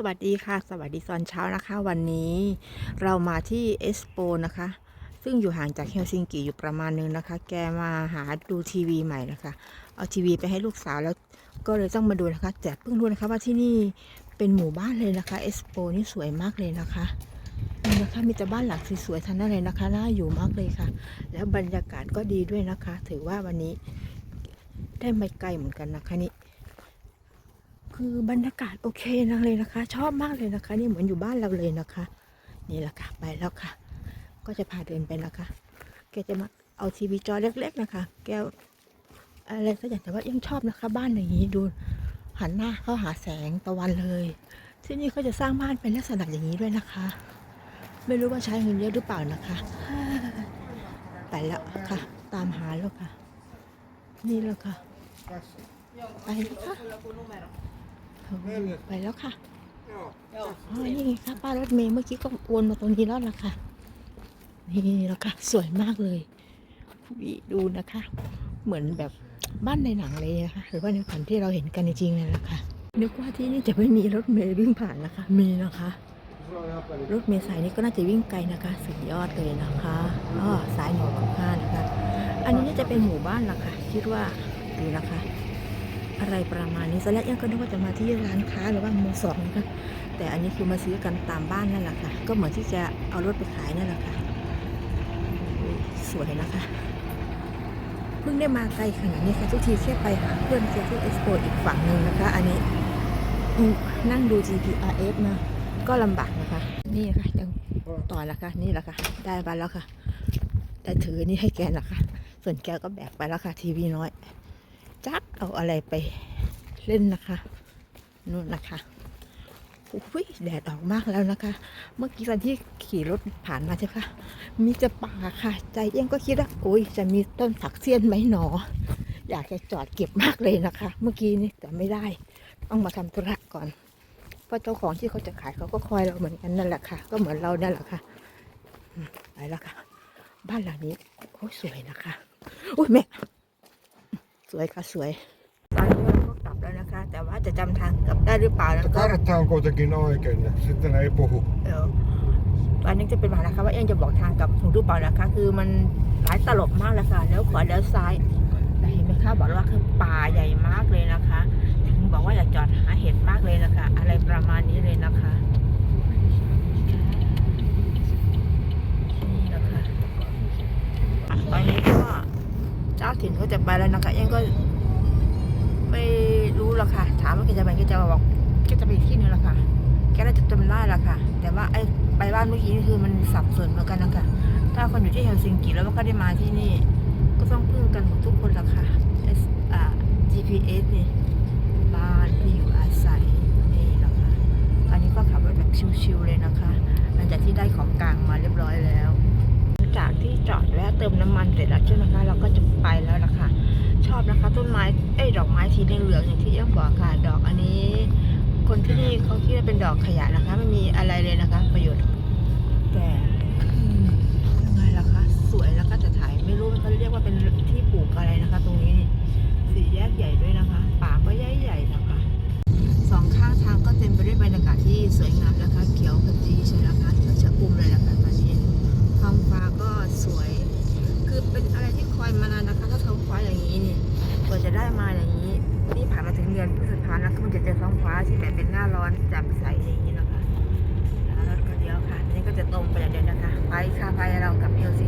สวัสดีค่ะ สวัสดีตอนเช้านะคะ วันนี้เรามาที่เอสโปนะคะ ซึ่งอยู่ห่างจากเฮลซิงกิอยู่ประมาณนึงนะคะ แกมาหาดูทีวีใหม่นะคะเอาทีวีไปให้ลูกสาวแล้วก็เลยต้องมาดูนะคะแต่เพิ่งรู้นะคะว่าที่นี่เป็นหมู่บ้านเลยนะคะเอสโปนี่สวยมากเลยนะคะนี่นะคะมีแต่บ้านหลังสวยๆทั้งนั้นเลยนะคะน่าอยู่มากเลยค่ะ แล้วบรรยากาศก็ดีด้วยนะคะ ถือว่าวันนี้ได้ไม่ไกลเหมือนกันนะคะนี่ คือบรรยากาศโอเคนะเลยนะคะ ชอบมากเลยนะคะ นี่เหมือนอยู่บ้านเราเลยนะคะ นี่แหละค่ะ ไปแล้วค่ะ ก็จะพาเดินไปนะคะ แกจะมาเอาทีวีจอเล็ก ๆ นะคะ แกอะไรสักอย่างแต่ว่ายังชอบนะคะ บ้านอย่างนี้ดูหันหน้าเข้าหาแสงตะวันเลย ที่นี่เขาจะสร้างบ้านเป็นลักษณะอย่างนี้ด้วยนะคะ ไม่รู้ว่าใช้เงินเยอะหรือเปล่านะคะไปแล้วค่ะ ตามหาแล้วค่ะ นี่แล้วค่ะไปค่ะ ไปแล้วค่ะอ๋อนี่ไงคะป้ารถเมย์เมื่อกี้ก็วนมาตรงนี้แล้วล่ะค่ะ นี่แล้วค่ะ สวยมากเลยวิดูนะคะ เหมือนแบบบ้านในหนังเลยนะคะหรือว่าในฝันที่เราเห็นกันจริงๆเลยนะคะนึกว่าที่นี่จะไม่มีรถเมย์วิ่งผ่านนะคะ มีนะคะ รถเมล์สายนี้ก็น่าจะวิ่งไกลนะคะ สุดยอดเลยนะคะอ๋อสายหนึ่งของห้านะคะ อันนี้น่าจะเป็นหมู่บ้านละค่ะ คิดว่าดูนะคะ อะไรประมาณนี้ตอนแรกยังก็นึกว่าจะมาที่ร้านค้าหรือว่ามือสองนะคะแต่อันนี้คือมาซื้อกันตามบ้านนั่นแหละค่ะ ก็เหมือนที่จะเอารถไปขายนั่นแหละค่ะ สวยนะคะ เพิ่งได้มาไกลขนาดนี้ค่ะทุกทีแค่ไปหาเพื่อนเที่ยวที่เอ็กซ์โปอีกฝั่งหนึ่งนะคะ อันนี้นั่งดู GPRS มาก็ลำบากนะคะ นี่ค่ะยังต่อแล้วค่ะ นี่แหละค่ะ ได้ไปแล้วค่ะได้ถือนี่ให้แกแล้วค่ะส่วนแกก็แบกไปแล้วค่ะ ทีวีน้อย จักเอาอะไรไปเล่นนะคะนู่นนะคะอุ้ยแดดออกมากแล้วนะคะ เมื่อกี้ตอนที่ขี่รถผ่านมาใช่ปะมีจะป่าค่ะ ใจเองก็คิดว่าโอ้ยจะมีต้นฝักเสี้ยนไหมหนอ อยากจะจอดเก็บมากเลยนะคะ เมื่อกี้นี่แต่ไม่ได้ ต้องมาทำธุระก่อน เพราะเจ้าของที่เขาจะขายเขาก็คอยเราเหมือนกันนั่นแหละค่ะ ก็เหมือนเรานั่นแหละค่ะอืมไปแล้วค่ะ บ้านหลังนี้โอ้ยสวยนะคะ อุ้ยแม่ สวยค่ะสวยตอนนี้เราก็กลับแล้วนะคะ แต่ว่าจะจำทางกลับได้หรือเปล่าแล้วก็ Kartta on kuitenkin oikein ja sitten ei puhu. เออตอนนี้จะเป็นปัญหานะคะว่าเอ็งจะบอกทางกับหนูหรือเปล่านะคะ คือมันหลายตลบมากเลยค่ะแล้วขวาแล้วซ้ายแต่เห็นไหมคะบอกว่าคือป่าใหญ่มากเลยนะคะ ถึงบอกว่าอย่าจอดหาเห็ดมากเลยนะคะ อะไรประมาณนี้เลยนะคะนี่นะคะอะตอนนี้ก็เจ้า ถิ่นเขาจะไปแล้วนะคะเอ็งก็ไม่รู้หรอกค่ะ ถามว่าแกจะไปแกจะบอกแกจะไปอีกที่นึงละค่ะแกน่าจะจำได้ละค่ะ แต่ว่าไอ้ไปบ้านเมื่อกี้นี่คือมันสับสนเหมือนกันนะคะถ้าคนอยู่ที่เฮลซิงกิแล้วก็ได้มาที่นี่ ก็ต้องพึ่งกันหมดทุกคนละค่ะ S อ่า GPS นี่บ้านที่อยู่อาศัยนี่นะคะอันนี้ก็ขับรถแบบชิวๆเลยนะคะ หลังจากที่ได้ของกลางมาเรียบร้อยแล้วหลังจากที่จอดแวะ เติมน้ำมันเสร็จแล้วใช่ไหมคะเราก็จะไปแล้วล่ะค่ะ ชอบนะคะ ต้นไม้เอ้ดอกไม้สีเหลืองๆอย่างที่เอ้ยบอกค่ะดอกอันนี้ คนที่นี่เขาคิดว่าเป็นดอกขยะนะคะไม่มีอะไรเลยนะคะ ประโยชน์ แต่ยังไงล่ะคะสวยแล้วก็จะถ่ายไม่รู้เขาเรียกว่าเป็นที่ปลูกอะไรนะคะ ตรงนี้สี่แยกใหญ่ด้วยนะคะป่าก็ใหญ่ใหญ่ๆนะคะสองข้างทางก็เต็มไปด้วยบรรยากาศที่สวยงาม ได้มาอย่างนี้ นี่ผ่านมาถึงเดือนพฤษภาแล้วมันจะเจอท้องฟ้าที่แบบเป็นหน้าร้อนแจ่มใสอย่างนี้นะคะแล้วรถก็เดียวค่ะ นี่ก็จะตรงไปอย่างเดียวนะคะ ไปค่ะไปเรากับเอลซี